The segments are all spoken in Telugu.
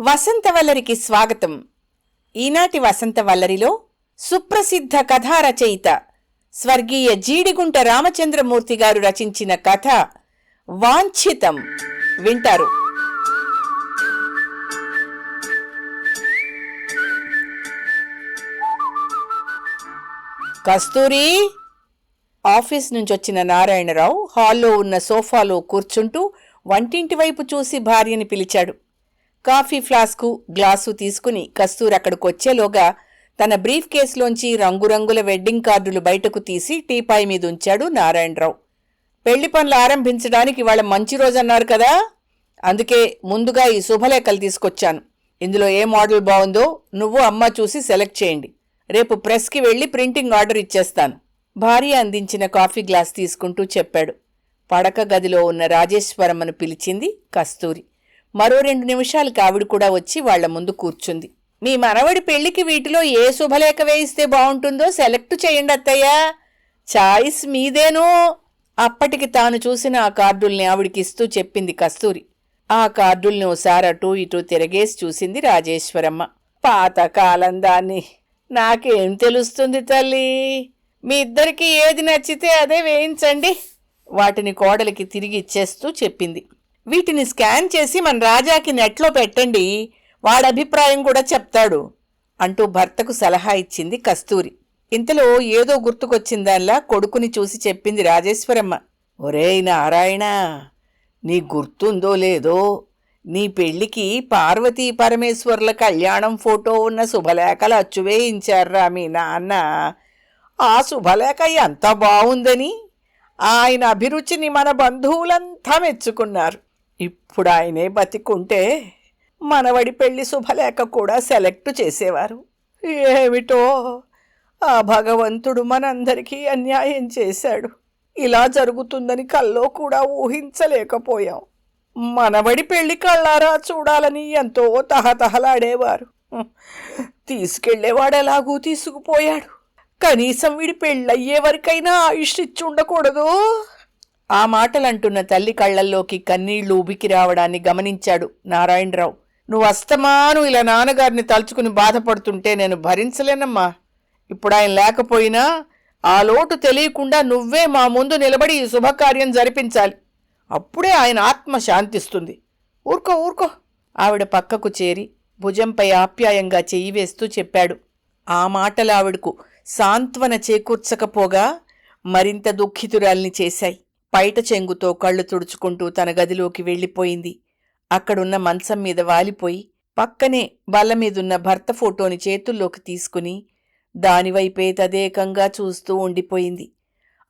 వసంతవల్లరికి స్వాగతం. ఈనాటి వసంతవల్లరిలో సుప్రసిద్ధ కథా రచయిత స్వర్గీయ జీడిగుంట రామచంద్రమూర్తి గారు రచించిన కథ వాంఛితం వింటారు. కస్తూరి ఆఫీస్ నుంచి వచ్చిన నారాయణరావు హాల్లో ఉన్న సోఫాలో కూర్చుంటూ వంటింటి వైపు చూసి భార్యని పిలిచాడు. కాఫీ ఫ్లాస్కు గ్లాసు తీసుకుని కస్తూర్ అక్కడికి వచ్చేలోగా తన బ్రీఫ్ కేసులోంచి రంగురంగుల వెడ్డింగ్ కార్డులు బయటకు తీసి టీపాయ్ మీద ఉంచాడు నారాయణరావు. పెళ్ళి పనులు ఆరంభించడానికి వాళ్ళ మంచి రోజు అన్నారు కదా? అందుకే ముందుగా ఈ శుభలేఖలు తీసుకొచ్చాను. ఇందులో ఏ మోడల్ బాగుందో నువ్వు అమ్మ చూసి సెలెక్ట్ చేయండి. రేపు ప్రెస్కి వెళ్ళి ప్రింటింగ్ ఆర్డర్ ఇచ్చేస్తాను. భార్య అందించిన కాఫీ గ్లాస్ తీసుకుంటూ చెప్పాడు. పడక గదిలో ఉన్న రాజేశ్వరమ్మను పిలిచింది కస్తూరి. మరో రెండు నిమిషాలకి ఆవిడ కూడా వచ్చి వాళ్ళ ముందు కూర్చుంది. మీ మనవడి పెళ్ళికి వీటిలో ఏ శుభలేఖ వేయిస్తే బాగుంటుందో సెలెక్ట్ చేయండి అత్తయ్యా. చాయిస్ మీదేనో. అప్పటికి తాను చూసిన ఆ కార్డుల్ని ఆవిడికి ఇస్తూ చెప్పింది కస్తూరి. ఆ కార్డుల్ని ఓసారి అటూ ఇటూ తిరగేసి చూసింది రాజేశ్వరమ్మ. పాతకాలం దాన్ని నాకేం తెలుస్తుంది తల్లి? మీ ఇద్దరికి ఏది నచ్చితే అదే వేయించండి. వాటిని కోడలికి తిరిగి ఇచ్చేస్తూ చెప్పింది. వీటిని స్కాన్ చేసి మన రాజాకి నెట్లో పెట్టండి. వాడి అభిప్రాయం కూడా చెప్తాడు. అంటూ భర్తకు సలహా ఇచ్చింది కస్తూరి. ఇంతలో ఏదో గుర్తుకొచ్చిందల్లా కొడుకుని చూసి చెప్పింది రాజేశ్వరమ్మ. ఒరేయ్ నారాయణ నీ గుర్తుందో లేదో నీ పెళ్ళికి పార్వతీ పరమేశ్వర్ల కళ్యాణం ఫోటో ఉన్న శుభలేఖలు అచ్చువేయించారా మీ నాన్న. ఆ శుభలేఖ ఎంత బాగుందని ఆయన అభిరుచిని మన బంధువులంతా మెచ్చుకున్నారు. ఇప్పుడు ఆయనే బతికుంటే మనవడి పెళ్ళి శుభలేఖ కూడా సెలెక్ట్ చేసేవారు. ఏమిటో? ఆ భగవంతుడు మనందరికీ అన్యాయం చేశాడు. ఇలా జరుగుతుందని కల్లో కూడా ఊహించలేకపోయాం. మనవడి పెళ్ళి కళ్ళారా చూడాలని ఎంతో తహతహలాడేవారు. తీసుకెళ్ళేవాడు ఎలాగూ తీసుకుపోయాడు. కనీసం వీడి పెళ్ళయ్యే వరకైనా ఆయుష్ ఇచ్చి ఉండకూడదు ఆ మాటలంటున్న తల్లి కళ్ళల్లోకి కన్నీళ్ళు ఉబికి రావడాన్ని గమనించాడు నారాయణరావు. నువ్వు అస్తమాను ఇలా నాన్నగారిని తలుచుకుని బాధపడుతుంటే నేను భరించలేనమ్మా. ఇప్పుడు ఆయన లేకపోయినా ఆ లోటు తెలియకుండా నువ్వే మా ముందు నిలబడి ఈ శుభకార్యం జరిపించాలి. అప్పుడే ఆయన ఆత్మ శాంతిస్తుంది. ఊరుకో ఊరుకో. ఆవిడ పక్కకు చేరి భుజంపై ఆప్యాయంగా చెయ్యి వేస్తూ చెప్పాడు. ఆ మాటలు ఆవిడకు సాంత్వన చేకూర్చకపోగా మరింత దుఃఖితురాల్ని చేశాయి. పైట చెంగుతో కళ్ళు తుడుచుకుంటూ తన గదిలోకి వెళ్ళిపోయింది. అక్కడున్న మంచం మీద వాలిపోయి పక్కనే బల్ల మీదున్న భర్త ఫోటోని చేతుల్లోకి తీసుకుని దానివైపే తదేకంగా చూస్తూ ఉండిపోయింది.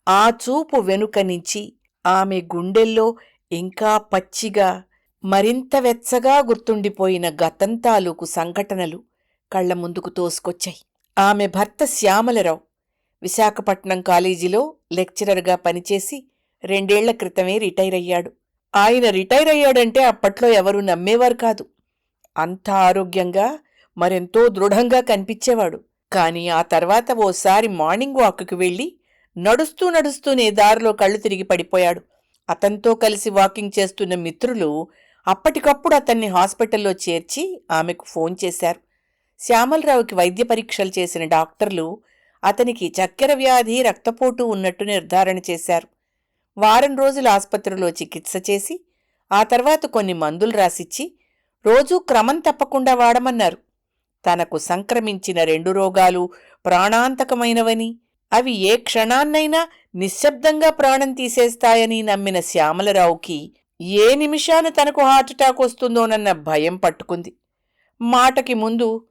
ఆ చూపు వెనుక నుంచి ఆమె గుండెల్లో ఇంకా పచ్చిగా మరింత వెచ్చగా గుర్తుండిపోయిన గతం తాలూకు సంఘటనలు కళ్ళ ముందుకు తోసుకొచ్చాయి. ఆమె భర్త శ్యామలరావు విశాఖపట్నం కాలేజీలో లెక్చరర్గా పనిచేసి రెండేళ్ళ క్రితమే రిటైర్ అయ్యాడు. ఆయన రిటైర్ అయ్యాడంటే అప్పట్లో ఎవరూ నమ్మేవారు కాదు. అంత ఆరోగ్యంగా మరెంతో దృఢంగా కనిపించేవాడు. కాని ఆ తర్వాత ఓసారి మార్నింగ్ వాక్కి వెళ్ళి నడుస్తూ నడుస్తూనే దారిలో కళ్ళు తిరిగి పడిపోయాడు. అతనితో కలిసి వాకింగ్ చేస్తున్న మిత్రులు అప్పటికప్పుడు అతన్ని హాస్పిటల్లో చేర్చి ఆమెకు ఫోన్ చేశారు. శ్యామలరావుకి వైద్య పరీక్షలు చేసిన డాక్టర్లు అతనికి చక్కెర వ్యాధి రక్తపోటు ఉన్నట్టు నిర్ధారణ చేశారు. వారం రోజులు ఆసుపత్రిలో చికిత్స చేసి ఆ తర్వాత కొన్ని మందులు రాసిచ్చి రోజూ క్రమం తప్పకుండా వాడమన్నారు. తనకు సంక్రమించిన రెండు రోగాలు ప్రాణాంతకమైనవని అవి ఏ క్షణాన్నైనా నిశ్శబ్దంగా ప్రాణం తీసేస్తాయని నమ్మిన శ్యామలరావుకి ఏ నిమిషాన తనకు హార్ట్అటాక్ వస్తుందోనన్న భయం పట్టుకుంది. మాటకి ముందు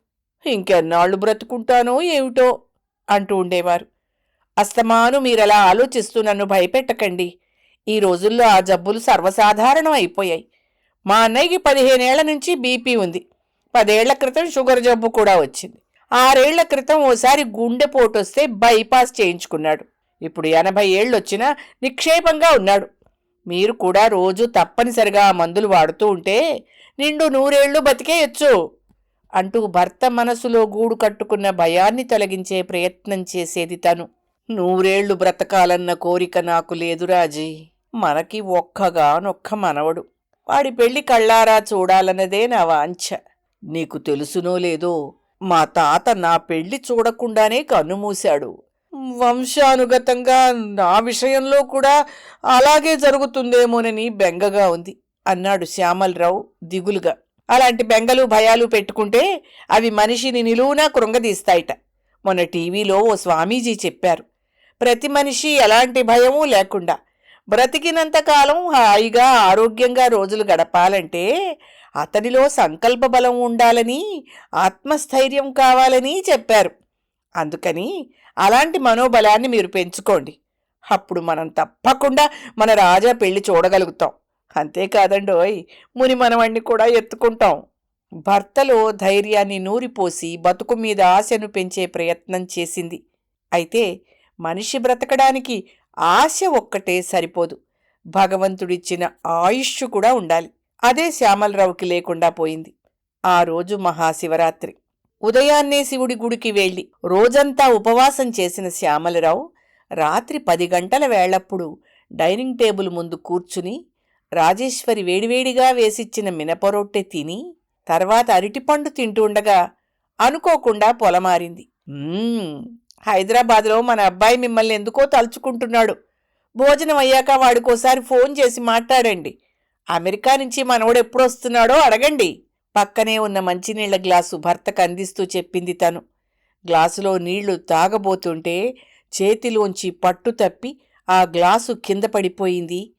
ఇంకెన్నాళ్ళు బ్రతుకుంటానో ఏమిటో? అంటూ ఉండేవారు. అస్తమాను మీరలా ఆలోచిస్తూ నన్ను భయపెట్టకండి. ఈ రోజుల్లో ఆ జబ్బులు సర్వసాధారణం అయిపోయాయి. మా అన్నయ్యకి పదిహేనేళ్ళ నుంచి బీపీ ఉంది. పదేళ్ళ క్రితం షుగర్ జబ్బు కూడా వచ్చింది. ఆరేళ్ళ క్రితం ఓసారి గుండెపోటొస్తే బైపాస్ చేయించుకున్నాడు. ఇప్పుడు ఎనభై ఏళ్ళొచ్చినా నిక్షేపంగా ఉన్నాడు. మీరు కూడా రోజు తప్పనిసరిగా ఆ మందులు వాడుతూ ఉంటే నిండు నూరేళ్ళు బతికేయొచ్చు అంటూ భర్త మనసులో గూడు కట్టుకున్న భయాన్ని తొలగించే ప్రయత్నం చేసేది తను. నూరేళ్ళు బ్రతకాలన్న కోరిక నాకు లేదు రాజీ. మనకి ఒక్కగానొక్క మనవడు. వాడి పెళ్ళి కళ్ళారా చూడాలన్నదే నా వాంఛ. నీకు తెలుసునో లేదో మా తాత నా పెళ్ళి చూడకుండానే కన్నుమూశాడు వంశానుగతంగా నా విషయంలో కూడా అలాగే జరుగుతుందేమోనని బెంగగా ఉంది అన్నాడు శ్యామలరావు దిగులుగా. అలాంటి బెంగలు భయాలు పెట్టుకుంటే అవి మనిషిని నిలువునా కృంగదీస్తాయిట. మొన్న టీవీలో ఓ స్వామీజీ చెప్పారు ప్రతి మనిషి ఎలాంటి భయమూ లేకుండా బ్రతికినంతకాలం హాయిగా ఆరోగ్యంగా రోజులు గడపాలంటే అతనిలో సంకల్ప బలం ఉండాలని ఆత్మస్థైర్యం కావాలని చెప్పారు. అందుకని అలాంటి మనోబలాన్ని మీరు పెంచుకోండి. అప్పుడు మనం తప్పకుండా మన రాజా పెళ్ళి చూడగలుగుతాం. అంతేకాదండోయ్ ముని మనవణ్ణి కూడా ఎత్తుకుంటాం. భర్తలో ధైర్యాన్ని నూరిపోసి బతుకు మీద ఆశను పెంచే ప్రయత్నం చేసింది. అయితే మనిషి బ్రతకడానికి ఆశ ఒక్కటే సరిపోదు. భగవంతుడిచ్చిన ఆయుష్ కూడా ఉండాలి. అదే శ్యామలరావుకి లేకుండా పోయింది. ఆ రోజు మహాశివరాత్రి. ఉదయాన్నే శివుడి గుడికి వెళ్ళి రోజంతా ఉపవాసం చేసిన శ్యామలరావు రాత్రి పది గంటల వేళప్పుడు డైనింగ్ టేబుల్ ముందు కూర్చుని రాజేశ్వరి వేడివేడిగా వేసిచ్చిన మినపరొట్టె తిని తర్వాత అరటిపండు తింటుండగా అనుకోకుండా పొలమారింది. హైదరాబాద్లో మన అబ్బాయి మిమ్మల్ని ఎందుకో తలుచుకుంటున్నాడు. భోజనం అయ్యాక వాడికోసారి ఫోన్ చేసి మాట్లాడండి. అమెరికా నుంచి మనవడు ఎప్పుడొస్తున్నాడో అడగండి. పక్కనే ఉన్న మంచినీళ్ళ గ్లాసు భర్తకు అందిస్తూ చెప్పింది తను. గ్లాసులో నీళ్ళు తాగబోతుంటే చేతిలోంచి పట్టు తప్పి ఆ గ్లాసు కింద పడిపోయింది.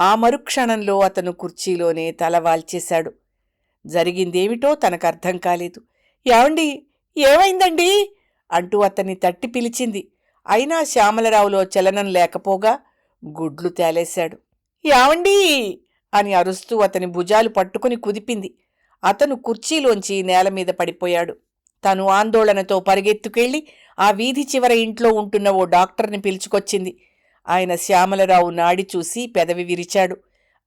ఆ మరుక్షణంలో అతను కుర్చీలోనే తల వాల్చేశాడు. జరిగిందేమిటో అర్థం కాలేదు. ఏమండి? ఏమైందండి? అంటూ అతన్ని తట్టి పిలిచింది. అయినా శ్యామలరావులో చలనం లేకపోగా గుడ్లు తేలేశాడు. యావండి అని అరుస్తూ అతని భుజాలు పట్టుకుని కుదిపింది. అతను కుర్చీలోంచి నేల మీద పడిపోయాడు. తను ఆందోళనతో పరిగెత్తుకెళ్ళి ఆ వీధి చివర ఇంట్లో ఉంటున్న ఓ డాక్టర్ని పిలుచుకొచ్చింది. ఆయన శ్యామలరావు నాడి చూసి పెదవి విరిచాడు.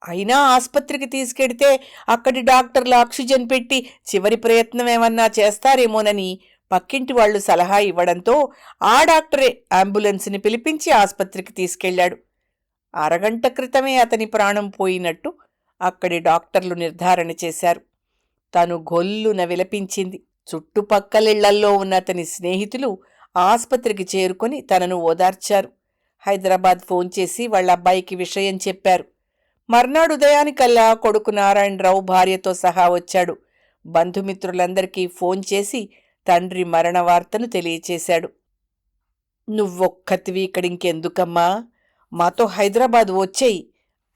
అయినా ఆసుపత్రికి తీసుకెడితే అక్కడి డాక్టర్లు ఆక్సిజన్ పెట్టి చివరి ప్రయత్నం ఏమన్నా చేస్తారేమోనని పక్కింటి వాళ్ళు సలహా ఇవ్వడంతో ఆ డాక్టరే అంబులెన్స్ని పిలిపించి ఆసుపత్రికి తీసుకెళ్ళాడు అరగంట క్రితమే అతని ప్రాణం పోయినట్టు అక్కడి డాక్టర్లు నిర్ధారణ చేశారు. తను గొల్లున విలపించింది. చుట్టుపక్కలిళ్ళల్లో ఉన్న అతని స్నేహితులు ఆసుపత్రికి చేరుకొని తనను ఓదార్చారు. హైదరాబాద్ ఫోన్ చేసి వాళ్ళ అబ్బాయికి విషయం చెప్పారు. మర్నాడు ఉదయానికల్లా కొడుకు నారాయణరావు భార్యతో సహా వచ్చాడు. బంధుమిత్రులందరికీ ఫోన్ చేసి తండ్రి మరణ వార్తను తెలియచేశాడు. నువ్వొక్కతివి ఇక్కడింకెందుకమ్మా? మాతో హైదరాబాద్ వచ్చేయి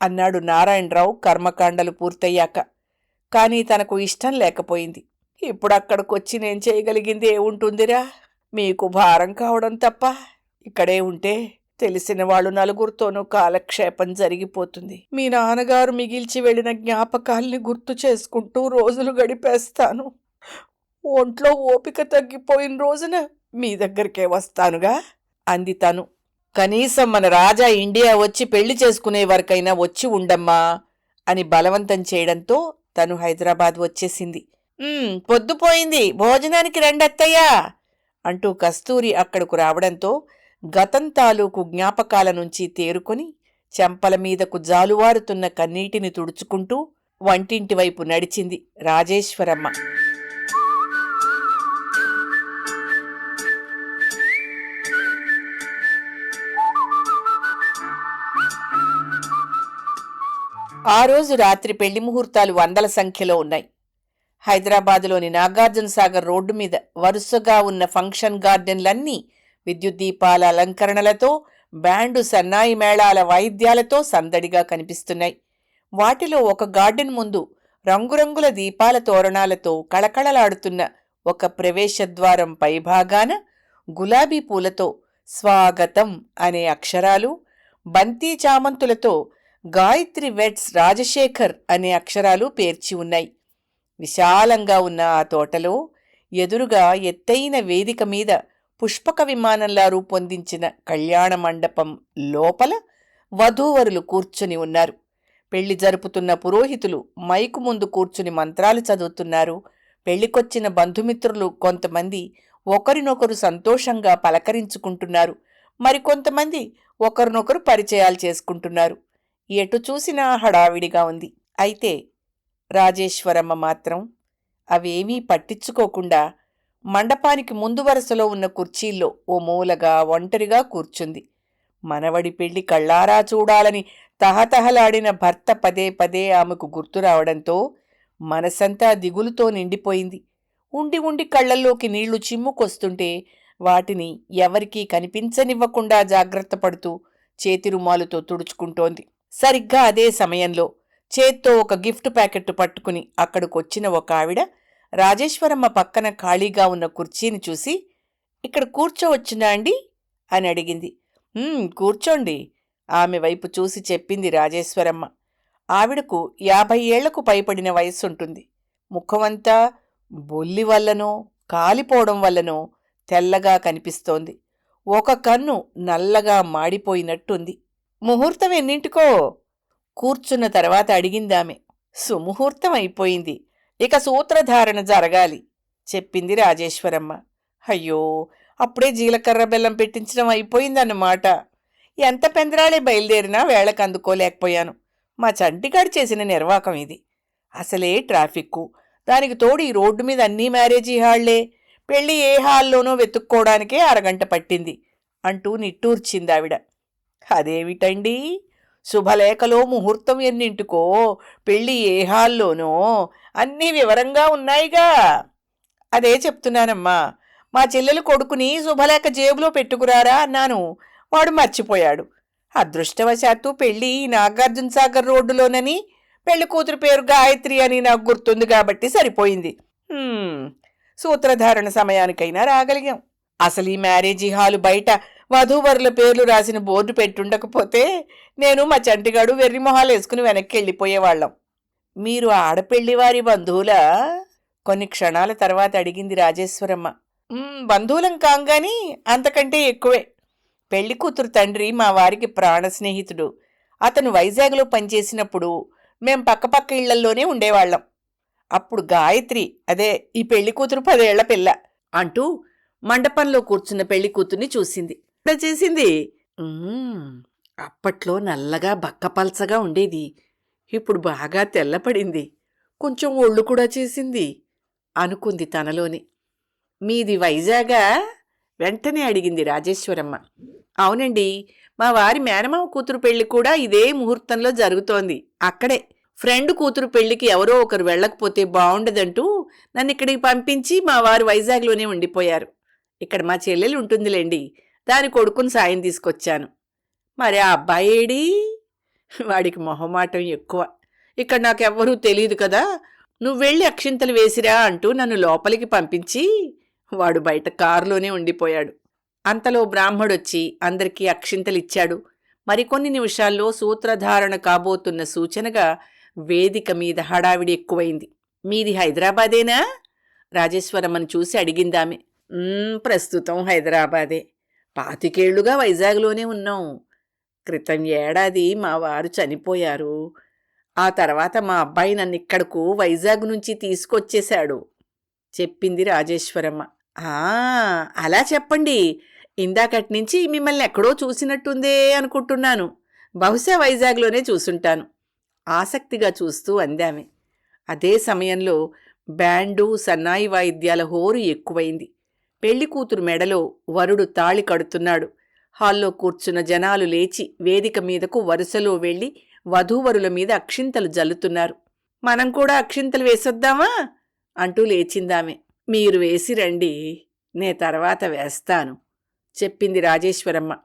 అన్నాడు నారాయణరావు కర్మకాండలు పూర్తయ్యాక. కానీ తనకు ఇష్టం లేకపోయింది. ఇప్పుడు అక్కడికొచ్చి నేను చేయగలిగింది ఏముంటుందిరా? మీకు భారం కావడం తప్ప. ఇక్కడే ఉంటే తెలిసిన వాళ్ళు నలుగురితోనూ కాలక్షేపం జరిగిపోతుంది. మీ నాన్నగారు మిగిల్చి వెళ్ళిన జ్ఞాపకాల్ని గుర్తు చేసుకుంటూ రోజులు గడిపేస్తాను. ఒంట్లో ఓపిక తగ్గిపోయిన రోజున మీ దగ్గరికే వస్తానుగా అంది తను. కనీసం మన రాజా ఇండియా వచ్చి పెళ్ళి చేసుకునే వరకైనా వచ్చి ఉండమ్మా అని బలవంతం చేయడంతో తను హైదరాబాద్ వచ్చేసింది. పొద్దుపోయింది భోజనానికి రెండత్తయ్యా అంటూ కస్తూరి అక్కడకు రావడంతో గతం తాలూకు జ్ఞాపకాల నుంచి తేరుకొని చెంపల మీదకు జాలువారుతున్న కన్నీటిని తుడుచుకుంటూ వంటింటి వైపు నడిచింది రాజేశ్వరమ్మ. ఆ రోజు రాత్రి పెళ్ళి ముహూర్తాలు వందల సంఖ్యలో ఉన్నాయి. హైదరాబాదులోని నాగార్జున సాగర్ రోడ్డు మీద వరుసగా ఉన్న ఫంక్షన్ గార్డెన్లన్నీ విద్యుత్ దీపాల అలంకరణలతో బ్యాండు సన్నాయి మేళాల వాయిద్యాలతో సందడిగా కనిపిస్తున్నాయి. వాటిలో ఒక గార్డెన్ ముందు రంగురంగుల దీపాల తోరణాలతో కళకళలాడుతున్న ఒక ప్రవేశద్వారం పైభాగాన గులాబీ పూలతో స్వాగతం అనే అక్షరాలు బంతి చామంతులతో గాయత్రి వెట్స్ రాజశేఖర్ అనే అక్షరాలు పేర్చి ఉన్నాయి. విశాలంగా ఉన్న ఆ తోటలో ఎదురుగా ఎత్తైన వేదిక మీద పుష్పక విమానంలా రూపొందించిన కళ్యాణ మండపం లోపల వధూవరులు కూర్చుని ఉన్నారు. పెళ్ళి జరుపుతున్న పురోహితులు మైకు ముందు కూర్చుని మంత్రాలు చదువుతున్నారు. పెళ్ళికొచ్చిన బంధుమిత్రులు కొంతమంది ఒకరినొకరు సంతోషంగా పలకరించుకుంటున్నారు. మరికొంతమంది ఒకరినొకరు పరిచయాలు చేసుకుంటున్నారు. ఎటు చూసినా హడావిడిగా ఉంది. అయితే రాజేశ్వరమ్మ మాత్రం అవేమీ పట్టించుకోకుండా మండపానికి ముందు వరుసలో ఉన్న కుర్చీల్లో ఓ మూలగా ఒంటరిగా కూర్చుంది. మనవడి పెళ్ళి కళ్ళారా చూడాలని తహతహలాడిన భర్త పదే పదే ఆమెకు గుర్తు రావడంతో మనసంతా దిగులుతో నిండిపోయింది. ఉండి ఉండి కళ్ళల్లోకి నీళ్ళు చిమ్ముకొస్తుంటే వాటిని ఎవరికీ కనిపించనివ్వకుండా జాగ్రత్త పడుతూ చేతి రుమాలుతో తుడుచుకుంటోంది. సరిగ్గా అదే సమయంలో చేత్తో ఒక గిఫ్ట్ ప్యాకెట్ పట్టుకుని అక్కడికొచ్చిన ఒక ఆవిడ రాజేశ్వరమ్మ పక్కన ఖాళీగా ఉన్న కుర్చీని చూసి ఇక్కడ కూర్చోవచ్చునా అండి? అని అడిగింది. కూర్చోండి. ఆమె వైపు చూసి చెప్పింది రాజేశ్వరమ్మ. ఆవిడకు యాభై ఏళ్ళకు పైపడిన వయస్సుంటుంది ముఖమంతా బొల్లి వల్లనో కాలిపోవడం వల్లనో తెల్లగా కనిపిస్తోంది. ఒక కన్ను నల్లగా మాడిపోయినట్టుంది. ముహూర్తం ఎన్నింటికో? కూర్చున్న తర్వాత అడిగిందామె. సుముహూర్తం అయిపోయింది. ఇక సూత్రధారణ జరగాలి చెప్పింది రాజేశ్వరమ్మ. అయ్యో అప్పుడే జీలకర్ర బెల్లం పెట్టించడం అయిపోయిందన్నమాట. ఎంత పెందరాళే బయలుదేరినా వేళకు అందుకోలేకపోయాను. మా చంటిగాడు చేసిన నిర్వాకం ఇది. అసలే ట్రాఫిక్కు. దానికి తోడు ఈ రోడ్డు మీద అన్నీ మ్యారేజీ హాళ్ళే. పెళ్ళి ఏ హాల్లోనో వెతుక్కోవడానికే అరగంట పట్టింది అంటూ నిట్టూర్చింది ఆవిడ అదేమిటండి? శుభలేఖలో ముహూర్తం ఎన్నింటికో? పెళ్ళి ఏ హాల్లోనో? అన్నీ వివరంగా ఉన్నాయిగా. అదే చెప్తున్నానమ్మా. మా చెల్లెలు కొడుకుని శుభలేఖ జేబులో పెట్టుకురారా అన్నాను. వాడు మర్చిపోయాడు. అదృష్టవశాత్తు పెళ్ళి నాగార్జున సాగర్ రోడ్డులోనని పెళ్ళి కూతురు పేరు గాయత్రి అని నాకు గుర్తుంది కాబట్టి సరిపోయింది. సూత్రధారణ సమయానికైనా రాగలిగాం. అసలు ఈ మ్యారేజీ హాలు బయట వధూవరుల పేర్లు రాసిన బోర్డు పెట్టుండకపోతే నేను మా చంటిగాడు వెర్రి మొహాలు వేసుకుని వెనక్కి వెళ్ళిపోయేవాళ్ళం మీరు ఆడపెళ్ళివారి బంధువులా? కొన్ని క్షణాల తర్వాత అడిగింది రాజేశ్వరమ్మ. బంధువులం కాంగాని అంతకంటే ఎక్కువే. పెళ్ళి కూతురు తండ్రి మా వారికి ప్రాణ స్నేహితుడు. అతను వైజాగ్లో పనిచేసినప్పుడు మేం పక్కపక్క ఇళ్ళల్లోనే ఉండేవాళ్ళం. అప్పుడు గాయత్రి అదే ఈ పెళ్ళి కూతురు పదేళ్ళ పిల్ల అంటూ మండపంలో కూర్చున్న పెళ్ళి కూతుర్ని చూసింది. "ఇలా చేసింది. అప్పట్లో నల్లగా బక్కపల్చగా ఉండేది. ఇప్పుడు బాగా తెల్లపడింది. కొంచెం ఒళ్ళు కూడా చేసింది. అనుకుంది తనలోని. మీది వైజాగా? వెంటనే అడిగింది రాజేశ్వరమ్మ. అవునండి మా వారి మేనమామ కూతురు పెళ్ళి కూడా ఇదే ముహూర్తంలో జరుగుతోంది. అక్కడే. ఫ్రెండ్ కూతురు పెళ్ళికి ఎవరో ఒకరు వెళ్ళకపోతే బాగుండదంటూ నన్ను ఇక్కడికి పంపించి మా వారు వైజాగ్లోనే ఉండిపోయారు. ఇక్కడ మా చెల్లెలు ఉంటుందిలేండి. దాని కొడుకుని సాయం తీసుకొచ్చాను. మరి ఆ అబ్బాయి ఏడి వాడికి మొహమాటం ఎక్కువ. ఇక్కడ నాకెవ్వరూ తెలియదు కదా. నువ్వు వెళ్ళి అక్షింతలు వేసిరా అంటూ నన్ను లోపలికి పంపించి వాడు బయట కారులోనే ఉండిపోయాడు. అంతలో బ్రాహ్మడొచ్చి అందరికీ అక్షింతలిచ్చాడు. మరికొన్ని నిమిషాల్లో సూత్రధారణ కాబోతున్న సూచనగా వేదిక మీద హడావిడి ఎక్కువైంది. మీది హైదరాబాదేనా? రాజేశ్వరమ్మను చూసి అడిగిందామె. ప్రస్తుతం హైదరాబాదే. పాతికేళ్ళుగా వైజాగ్లోనే ఉన్నాం. క్రితం ఏడాది మా వారు చనిపోయారు. ఆ తర్వాత మా అబ్బాయి నన్ను ఇక్కడకు వైజాగ్ నుంచి తీసుకొచ్చేశాడు. చెప్పింది రాజేశ్వరమ్మ. అలా చెప్పండి. ఇందాకటి నుంచి మిమ్మల్ని ఎక్కడో చూసినట్టుందే అనుకుంటున్నాను. బహుశా వైజాగ్లోనే చూసుంటాను. ఆసక్తిగా చూస్తూ అందామె. అదే సమయంలో బ్యాండు సన్నాయి వాయిద్యాల హోరు ఎక్కువైంది. పెళ్ళికూతురు మెడలో వరుడు తాళి కడుతున్నాడు. హాల్లో కూర్చున్న జనాలు లేచి వేదిక మీదకు వరుసలో వెళ్ళి వధూవరుల మీద అక్షింతలు జల్లుతున్నారు. మనం కూడా అక్షింతలు వేసొద్దామా? అంటూ లేచిందామె. మీరు వేసి రండి నే తర్వాత వేస్తాను చెప్పింది రాజేశ్వరమ్మ.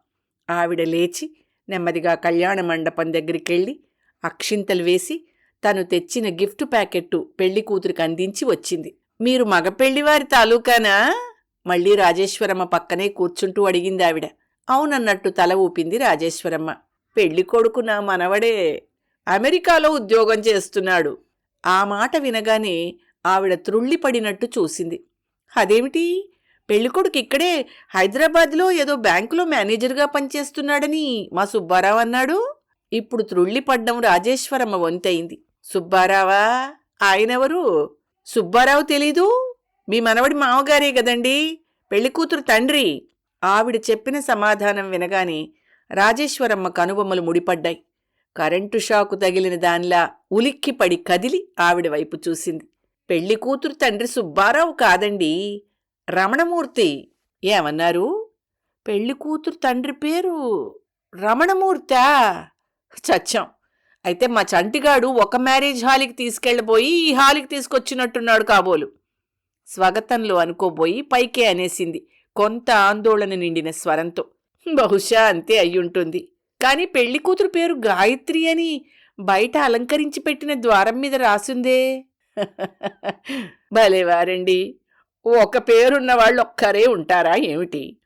ఆవిడ లేచి నెమ్మదిగా కళ్యాణ మండపం దగ్గరికెళ్ళి అక్షింతలు వేసి తను తెచ్చిన గిఫ్ట్ ప్యాకెట్టు పెళ్ళి కూతురికి అందించి వచ్చింది. మీరు మగ పెళ్ళివారి తాలూకానా? మళ్ళీ రాజేశ్వరమ్మ పక్కనే కూర్చుంటూ అడిగింది ఆవిడ. అవునన్నట్టు తల ఊపింది రాజేశ్వరమ్మ. పెళ్ళి కొడుకు నా మనవడే? అమెరికాలో ఉద్యోగం చేస్తున్నాడు. ఆ మాట వినగానే ఆవిడ త్రుళ్ళిపడినట్టు చూసింది. అదేమిటి? పెళ్ళికొడుకు ఇక్కడే హైదరాబాద్లో ఏదో బ్యాంకులో మేనేజర్గా పనిచేస్తున్నాడని మా సుబ్బారావు అన్నాడు? ఇప్పుడు త్రుళ్ళిపడ్డం రాజేశ్వరమ్మ వంతైంది సుబ్బారావా? ఆయనెవరు? సుబ్బారావు తెలీదు? మీ మనవడి మామగారే కదండి? పెళ్ళి కూతురు తండ్రి. ఆవిడ చెప్పిన సమాధానం వినగానే రాజేశ్వరమ్మ కనుబొమ్మలు ముడిపడ్డాయి. కరెంటు షాకు తగిలిన దానిలా ఉలిక్కిపడి కదిలి ఆవిడ వైపు చూసింది. పెళ్ళి కూతురు తండ్రి సుబ్బారావు కాదండి. రమణమూర్తి. ఏమన్నారు? పెళ్ళి కూతురు తండ్రి పేరు రమణమూర్తా? చచ్చాం. అయితే మా చంటిగాడు ఒక మ్యారేజ్ హాల్కి తీసుకెళ్ళబోయి ఈ హాల్కి తీసుకొచ్చినట్టున్నాడు కాబోలు. స్వాగతంలో అనుకోబోయి పైకే అనేసింది. కొంత ఆందోళన నిండిన స్వరంతో. బహుశా అంతే అయ్యుంటుంది. కాని పెళ్ళి కూతురు పేరు గాయత్రి అని బయట అలంకరించి పెట్టిన ద్వారం మీద రాసుందే. భలేవారండి ఒక పేరున్న వాళ్ళు ఒక్కరే ఉంటారా ఏమిటి?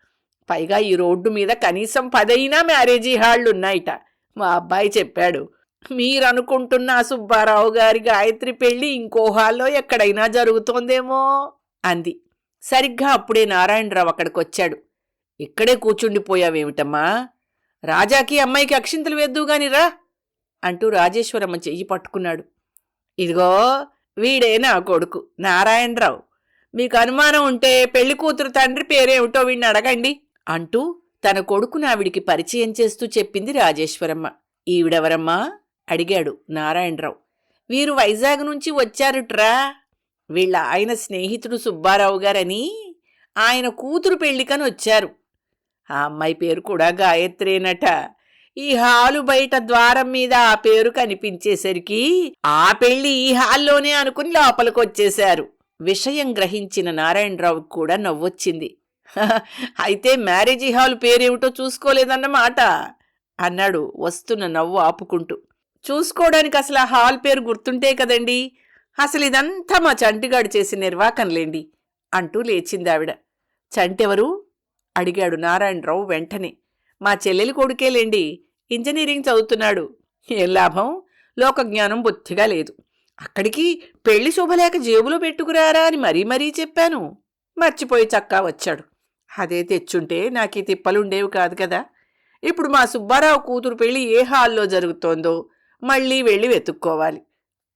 పైగా ఈ రోడ్డు మీద కనీసం పదైనా మ్యారేజీ హాళ్ళున్నాయిట మా అబ్బాయి చెప్పాడు. మీరనుకుంటున్న సుబ్బారావు గారి గాయత్రి పెళ్ళి ఇంకో హాల్లో ఎక్కడైనా జరుగుతోందేమో. అంది. సరిగ్గా అప్పుడే నారాయణరావు అక్కడికొచ్చాడు. ఇక్కడే కూర్చుండిపోయావేమిటమ్మా? రాజాకి అమ్మాయికి అక్షింతలు వేద్దుగాని రా అంటూ రాజేశ్వరమ్మ చెయ్యి పట్టుకున్నాడు. ఇదిగో వీడే నా కొడుకు నారాయణరావు. మీకు అనుమానం ఉంటే పెళ్ళి కూతురు తండ్రి పేరేమిటో వీడిని అడగండి అంటూ తన కొడుకును ఆవిడికి పరిచయం చేస్తూ చెప్పింది రాజేశ్వరమ్మ. ఈవిడెవరమ్మా? అడిగాడు నారాయణరావు. వీరు వైజాగ్ నుంచి వచ్చారుట్రా? వీళ్ళ ఆయన స్నేహితుడు సుబ్బారావు గారని ఆయన కూతురు పెళ్ళికని వచ్చారు. ఆ అమ్మాయి పేరు కూడా గాయత్రేనట. ఈ హాలు బయట ద్వారం మీద ఆ పేరు కనిపించేసరికి ఆ పెళ్ళి ఈ హాల్లోనే అనుకుని లోపలికొచ్చేశారు. విషయం గ్రహించిన నారాయణరావుకు కూడా నవ్వొచ్చింది. అయితే మ్యారేజీ హాల్ పేరేమిటో చూసుకోలేదన్నమాట అన్నాడు వస్తున్న నవ్వు ఆపుకుంటూ. చూసుకోవడానికి అసలు ఆ హాల్ పేరు గుర్తుంటే కదండీ? అసలు ఇదంతా మా చంటిగాడు చేసిన నిర్వాకంలేండి అంటూ లేచిందావిడ. చంటెవరు? అడిగాడు నారాయణరావు వెంటనే. మా చెల్లెలి కొడుకేలేండి ఇంజనీరింగ్ చదువుతున్నాడు. ఏం లాభం? లోకజ్ఞానం బొత్తిగా లేదు. అక్కడికి పెళ్ళి శుభలేక జేబులో పెట్టుకురారా అని మరీ మరీ చెప్పాను. మర్చిపోయి చక్కా వచ్చాడు. అదే తెచ్చుంటే నాకు ఈ తిప్పలుండేవి కాదు కదా. ఇప్పుడు మా సుబ్బారావు కూతురు పెళ్ళి ఏ హాల్లో జరుగుతోందో మళ్ళీ వెళ్ళి వెతుక్కోవాలి.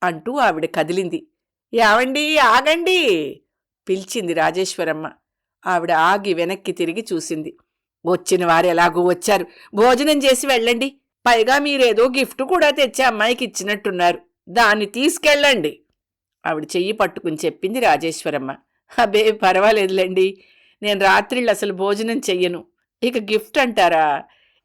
అంటూ ఆవిడ కదిలింది. యావండి ఆగండి! పిలిచింది రాజేశ్వరమ్మ. ఆవిడ ఆగి వెనక్కి తిరిగి చూసింది. వచ్చిన వారు ఎలాగూ వచ్చారు. భోజనం చేసి వెళ్ళండి. పైగా మీరేదో గిఫ్ట్ కూడా తెచ్చి అమ్మాయికి ఇచ్చినట్టున్నారు. దాన్ని తీసుకెళ్ళండి. ఆవిడ చెయ్యి పట్టుకుని చెప్పింది రాజేశ్వరమ్మ. అబే పర్వాలేదులేండి. నేను రాత్రిళ్ళు అసలు భోజనం చెయ్యను. ఇక గిఫ్ట్ అంటారా?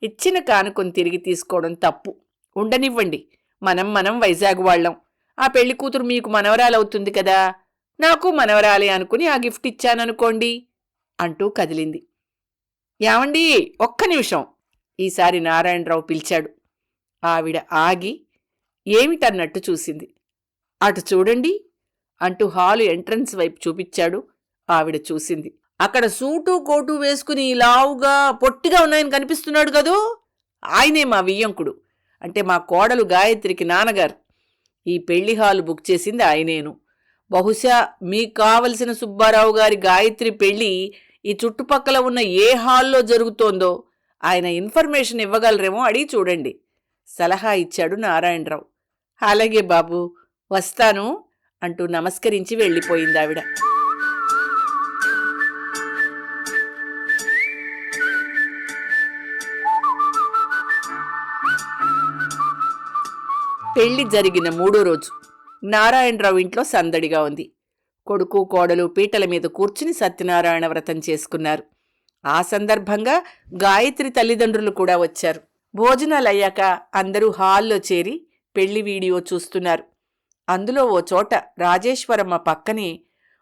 ఇచ్చిన కానుకొని తిరిగి తీసుకోవడం తప్పు. ఉండనివ్వండి. మనం మనం వైజాగ్ వాళ్ళం. ఆ పెళ్ళి కూతురు మీకు మనవరాలవుతుంది కదా. నాకు మనవరాలే అనుకుని ఆ గిఫ్ట్ ఇచ్చాననుకోండి అంటూ కదిలింది. ఏమండి ఒక్క నిమిషం. ఈసారి నారాయణరావు పిలిచాడు. ఆవిడ ఆగి ఏమిటన్నట్టు చూసింది. అటు చూడండి అంటూ హాలు ఎంట్రన్స్ వైపు చూపించాడు ఆవిడ చూసింది. అక్కడ సూటు కోటు వేసుకుని లావుగా పొట్టిగా ఉన్నాయని కనిపిస్తున్నాడు కదూ. ఆయనే మా వియ్యంకుడు. అంటే మా కోడలు గాయత్రికి నాన్నగారు. ఈ పెళ్ళి హాలు బుక్ చేసింది ఆయనేను. బహుశా మీకు కావలసిన సుబ్బారావు గారి గాయత్రి పెళ్ళి ఈ చుట్టుపక్కల ఉన్న ఏ హాల్లో జరుగుతోందో ఆయన ఇన్ఫర్మేషన్ ఇవ్వగలరేమో అడిగి చూడండి. సలహా ఇచ్చాడు నారాయణరావు. అలాగే బాబు వస్తాను అంటూ నమస్కరించి వెళ్ళిపోయింది పెళ్ళి జరిగిన మూడో రోజు నారాయణరావు ఇంట్లో సందడిగా ఉంది. కొడుకు కోడలు పీటల మీద కూర్చుని సత్యనారాయణ వ్రతం చేసుకున్నారు. ఆ సందర్భంగా గాయత్రి తల్లిదండ్రులు కూడా వచ్చారు. భోజనాలు అయ్యాక అందరూ హాల్లో చేరి పెళ్ళి వీడియో చూస్తున్నారు. అందులో ఓ చోట రాజేశ్వరమ్మ పక్కనే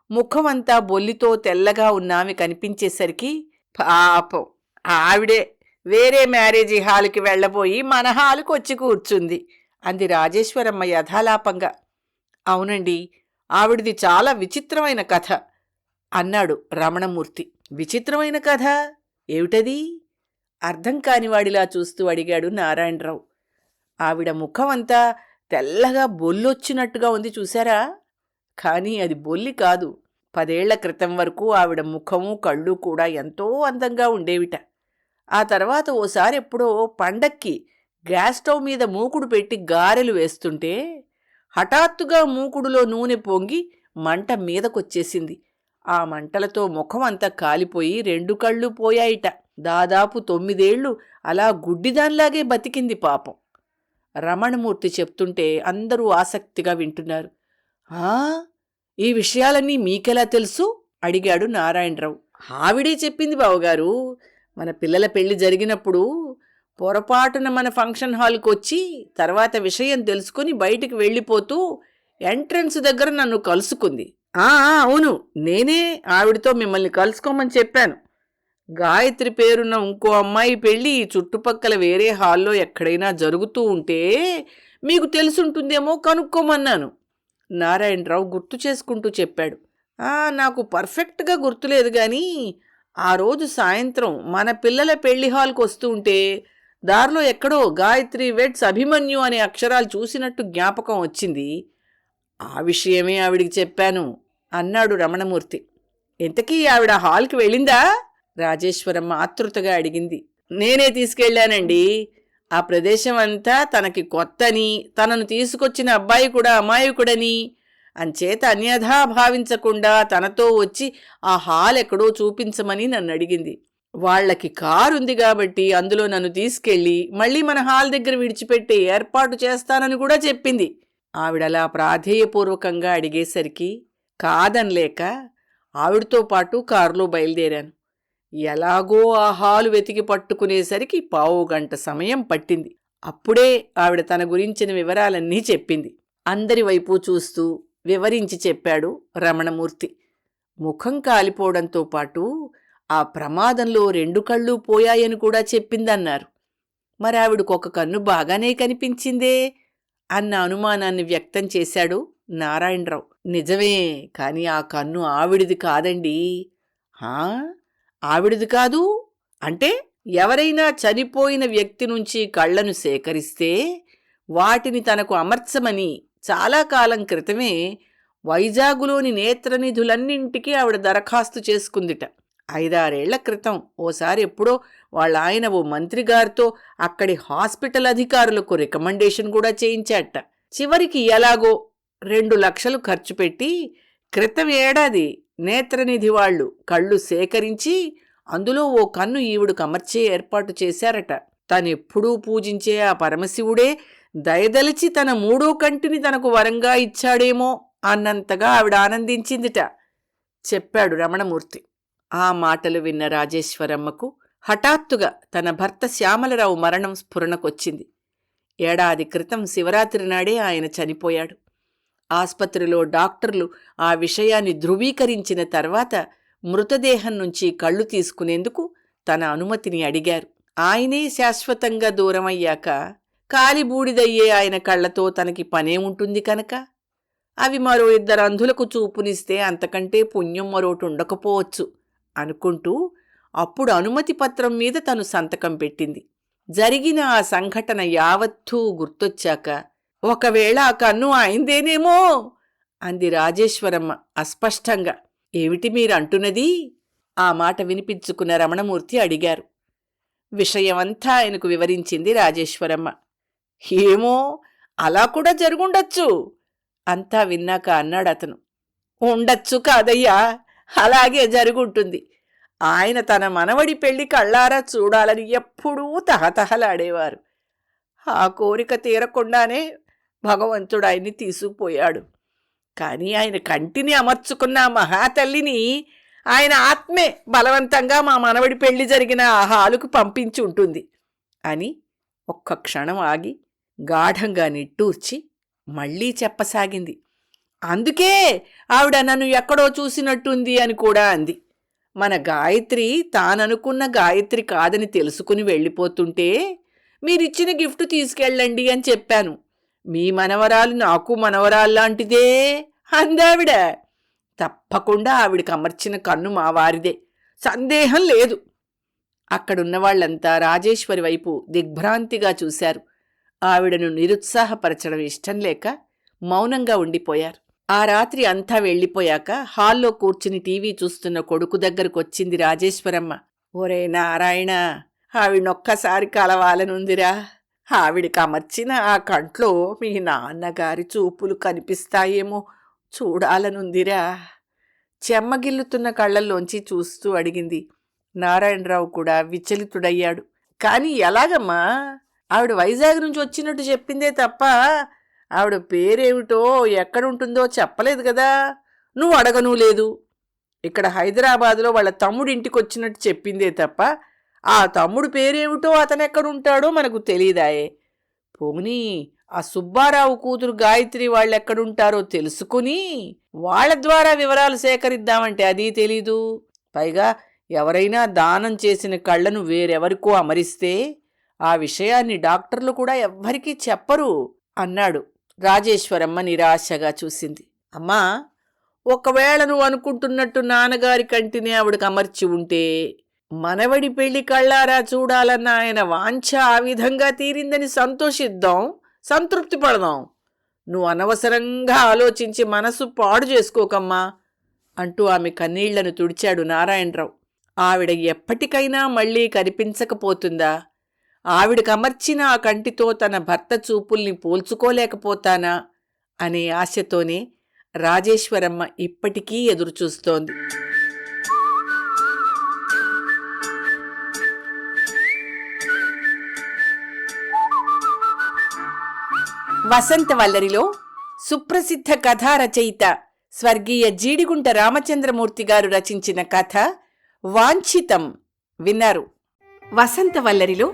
ముఖమంతా బొల్లితో తెల్లగా ఉన్నామె కనిపించేసరికి పాపం! ఆవిడే వేరే మ్యారేజీ హాల్కి వెళ్ళబోయి మన హాల్కి వచ్చి కూర్చుంది. అంది రాజేశ్వరమ్మ యథాలాపంగా. అవునండి ఆవిడిది చాలా విచిత్రమైన కథ అన్నాడు రమణమూర్తి. విచిత్రమైన కథ? ఏమిటది? అర్థం కానివాడిలా చూస్తూ అడిగాడు నారాయణరావు. ఆవిడ ముఖం అంతా తెల్లగా బొల్లొచ్చినట్టుగా ఉంది చూసారా కానీ అది బొల్లి కాదు. పదేళ్ళ క్రితం వరకు ఆవిడ ముఖము కళ్ళు కూడా ఎంతో అందంగా ఉండేవిట. ఆ తర్వాత ఓసారి ఎప్పుడో పండక్కి గ్యాస్ స్టవ్ మీద మూకుడు పెట్టి గారెలు వేస్తుంటే హఠాత్తుగా మూకుడులో నూనె పొంగి మంట మీదకొచ్చేసింది. ఆ మంటలతో ముఖం అంతా కాలిపోయి రెండు కళ్ళు పోయాయిట. దాదాపు తొమ్మిదేళ్ళు అలా గుడ్డిదాన్లాగే బతికింది పాపం. రమణమూర్తి చెప్తుంటే అందరూ ఆసక్తిగా వింటున్నారు. ఆ ఈ విషయాలన్నీ మీకెలా తెలుసు? అడిగాడు నారాయణరావు. ఆవిడే చెప్పింది బావగారు మన పిల్లల పెళ్ళి జరిగినప్పుడు పొరపాటున మన ఫంక్షన్ హాల్కి వచ్చి తర్వాత విషయం తెలుసుకుని బయటికి వెళ్ళిపోతూ ఎంట్రన్స్ దగ్గర నన్ను కలుసుకుంది. అవును నేనే ఆవిడతో మిమ్మల్ని కలుసుకోమని చెప్పాను. గాయత్రి పేరున్న ఇంకో అమ్మాయి పెళ్ళి చుట్టుపక్కల వేరే హాల్లో ఎక్కడైనా జరుగుతూ ఉంటే మీకు తెలుసుంటుందేమో కనుక్కోమన్నాను. నారాయణరావు గుర్తు చేసుకుంటూ చెప్పాడు. నాకు పర్ఫెక్ట్గా గుర్తులేదు కానీ ఆ రోజు సాయంత్రం మన పిల్లల పెళ్ళి హాల్కి వస్తూ ఉంటే దారిలో ఎక్కడో గాయత్రి వెడ్స్ అభిమన్యు అనే అక్షరాలు చూసినట్టు జ్ఞాపకం వచ్చింది. ఆ విషయమే ఆవిడికి చెప్పాను అన్నాడు రమణమూర్తి. ఇంతకీ ఆవిడ హాల్కి వెళ్ళిందా? రాజేశ్వరమ్మ ఆతృతగా అడిగింది. నేనే తీసుకెళ్ళానండి. ఆ ప్రదేశం అంతా తనకి కొత్తని తనను తీసుకొచ్చిన అబ్బాయి కూడా అమాయకుడని అంచేత అన్యథా భావించకుండా తనతో వచ్చి ఆ హాల్ ఎక్కడో చూపించమని నన్ను అడిగింది. వాళ్ళకి కారు ఉంది కాబట్టి అందులో నన్ను తీసుకెళ్ళి మళ్ళీ మన హాల్ దగ్గర విడిచిపెట్టే ఏర్పాటు చేస్తానని కూడా చెప్పింది. ఆవిడలా ప్రాధేయపూర్వకంగా అడిగేసరికి కాదనలేక ఆవిడతో పాటు కారులో బయలుదేరాను. ఎలాగో ఆ హాలు వెతికి పట్టుకునేసరికి పావు గంట సమయం పట్టింది. అప్పుడే ఆవిడ తన గురించిన వివరాలన్నీ చెప్పింది. అందరి వైపు చూస్తూ వివరించి చెప్పాడు రమణమూర్తి. ముఖం కాలిపోవడంతో పాటు ఆ ప్రమాదంలో రెండు కళ్ళు పోయాయని కూడా చెప్పిందన్నారు. మరి కన్ను బాగానే కనిపించిందే అన్న అనుమానాన్ని వ్యక్తం చేశాడు నారాయణరావు. నిజమే కాని ఆ కన్ను ఆవిడిది కాదండి. హా ఆవిడిది కాదు? అంటే ఎవరైనా చనిపోయిన వ్యక్తి నుంచి కళ్ళను సేకరిస్తే వాటిని తనకు అమర్చమని చాలా కాలం క్రితమే వైజాగులోని నేత్రనిధులన్నింటికీ ఆవిడ దరఖాస్తు చేసుకుందిట. ఐదారేళ్ళ క్రితం ఓసారి ఎప్పుడో వాళ్ళ ఆయన ఓ మంత్రి గారితో అక్కడి హాస్పిటల్ అధికారులకు రికమెండేషన్ కూడా చేయించాట చివరికి ఎలాగో రెండు లక్షలు ఖర్చు పెట్టి క్రితం ఏడాది నేత్రనిధి వాళ్ళు కళ్ళు సేకరించి అందులో ఓ కన్ను ఈవిడు కమర్చే ఏర్పాటు చేశారట. తనెప్పుడూ పూజించే ఆ పరమశివుడే దయదలిచి తన మూడో కంటిని తనకు వరంగా ఇచ్చాడేమో అన్నంతగా ఆవిడ ఆనందించిందిట. చెప్పాడు రమణమూర్తి. ఆ మాటలు విన్న రాజేశ్వరమ్మకు హఠాత్తుగా తన భర్త శ్యామలరావు మరణం స్ఫురణకొచ్చింది. ఏడాది క్రితం శివరాత్రి నాడే ఆయన చనిపోయాడు. ఆస్పత్రిలో డాక్టర్లు ఆ విషయాన్ని ధృవీకరించిన తర్వాత మృతదేహం నుంచి కళ్ళు తీసుకునేందుకు తన అనుమతిని అడిగారు. ఆయనే శాశ్వతంగా దూరమయ్యాక కాలిబూడిదయ్యే ఆయన కళ్ళతో తనకి పనే ఉంటుంది కనుక? అవి మరో ఇద్దరు అంధులకు చూపునిస్తే అంతకంటే పుణ్యం మరోటి ఉండకపోవచ్చు. అనుకుంటూ అప్పుడు అనుమతి పత్రం మీద తను సంతకం పెట్టింది. జరిగిన ఆ సంఘటన యావత్తూ గుర్తొచ్చాక ఒకవేళ ఆ కన్ను అయిందేనేమో! అంది రాజేశ్వరమ్మ అస్పష్టంగా. ఏమిటి మీరంటున్నది? ఆ మాట వినిపించుకున్న రమణమూర్తి అడిగారు. విషయమంతా ఆయనకు వివరించింది రాజేశ్వరమ్మ. ఏమో! అలా కూడా జరుగుండొచ్చు! అంతా విన్నాక అన్నాడు అతను ఉండొచ్చు కాదయ్యా! అలాగే జరుగుంటుంది. ఆయన తన మనవడి పెళ్ళి కళ్ళారా చూడాలని ఎప్పుడూ తహతహలాడేవారు. ఆ కోరిక తీరకుండానే భగవంతుడు ఆయన్ని తీసుకుపోయాడు. కానీ ఆయన కంటిని అమర్చుకున్న మహాతల్లిని ఆయన ఆత్మే బలవంతంగా మా మనవడి పెళ్ళి జరిగిన ఆ హాలుకు పంపించి ఉంటుంది అని ఒక్క క్షణం ఆగి గాఢంగా నిట్టూర్చి మళ్ళీ చెప్పసాగింది. అందుకే ఆవిడ నన్ను ఎక్కడో చూసినట్టుంది అని కూడా అంది. మన గాయత్రి తాననుకున్న గాయత్రి కాదని తెలుసుకుని వెళ్ళిపోతుంటే మీరిచ్చిన గిఫ్ట్ తీసుకెళ్ళండి అని చెప్పాను. మీ మనవరాలు నాకు మనవరాలు లాంటిదే అందావిడ. తప్పకుండా ఆవిడకి అమర్చిన కన్ను మా వారిదే. సందేహం లేదు. అక్కడున్న వాళ్ళంతా రాజేశ్వరి వైపు దిగ్భ్రాంతిగా చూశారు. ఆవిడను నిరుత్సాహపరచడం ఇష్టం లేక మౌనంగా ఉండిపోయారు. ఆ రాత్రి అంతా వెళ్ళిపోయాక హాల్లో కూర్చుని టీవీ చూస్తున్న కొడుకు దగ్గరకొచ్చింది రాజేశ్వరమ్మ. ఒరే నారాయణ ఆవిడనొక్కసారి కలవాలనుందిరా. ఆవిడికి అమర్చిన ఆ కంట్లో మీ నాన్నగారి చూపులు కనిపిస్తాయేమో. చూడాలనుందిరా. చెమ్మగిల్లుతున్న కళ్ళల్లోంచి చూస్తూ అడిగింది. నారాయణరావు కూడా విచలితుడయ్యాడు. కానీ ఎలాగమ్మా? ఆవిడ వైజాగ్ నుంచి వచ్చినట్టు చెప్పిందే తప్ప ఆవిడ పేరేమిటో ఎక్కడుంటుందో చెప్పలేదు కదా. నువ్వు అడగనూ లేదు. ఇక్కడ హైదరాబాదులో వాళ్ళ తమ్ముడు ఇంటికి వచ్చినట్టు చెప్పిందే తప్ప ఆ తమ్ముడు పేరేమిటో అతను ఎక్కడుంటాడో మనకు తెలియదాయే. పోనీ ఆ సుబ్బారావు కూతురు గాయత్రి వాళ్ళెక్కడుంటారో తెలుసుకుని వాళ్ళ ద్వారా వివరాలు సేకరిద్దామంటే అది తెలీదు. పైగా ఎవరైనా దానం చేసిన కళ్ళను వేరెవరికో అమరిస్తే ఆ విషయాన్ని డాక్టర్లు కూడా ఎవ్వరికీ చెప్పరు అన్నాడు. రాజేశ్వరమ్మ నిరాశగా చూసింది. అమ్మా ఒకవేళ నువ్వు అనుకుంటున్నట్టు నాన్నగారి కంటినే ఆవిడకు అమర్చి ఉంటే మనవడి పెళ్ళి కళ్ళారా చూడాలన్న ఆయన వాంఛ ఆ విధంగా తీరిందని సంతోషిద్దాం సంతృప్తి పడదాం. నువ్వు అనవసరంగా ఆలోచించి మనసు పాడు చేసుకోకమ్మా అంటూ ఆమె కన్నీళ్ళను తుడిచాడు నారాయణరావు. ఆవిడ ఎప్పటికైనా మళ్ళీ కనిపించకపోతుందా? ఆవిడకు అమర్చిన ఆ కంటితో తన భర్త చూపుల్ని పోల్చుకోలేకపోతానా అనే ఆశతోనే రాజేశ్వరమ్మ ఇప్పటికీ ఎదురుచూస్తోంది. వసంత వల్లరిలో సుప్రసిద్ధ కథా రచయిత స్వర్గీయ జీడిగుంట రామచంద్రమూర్తి గారు రచించిన కథ వాంఛితం విన్నారు. వసంత వల్లరిలో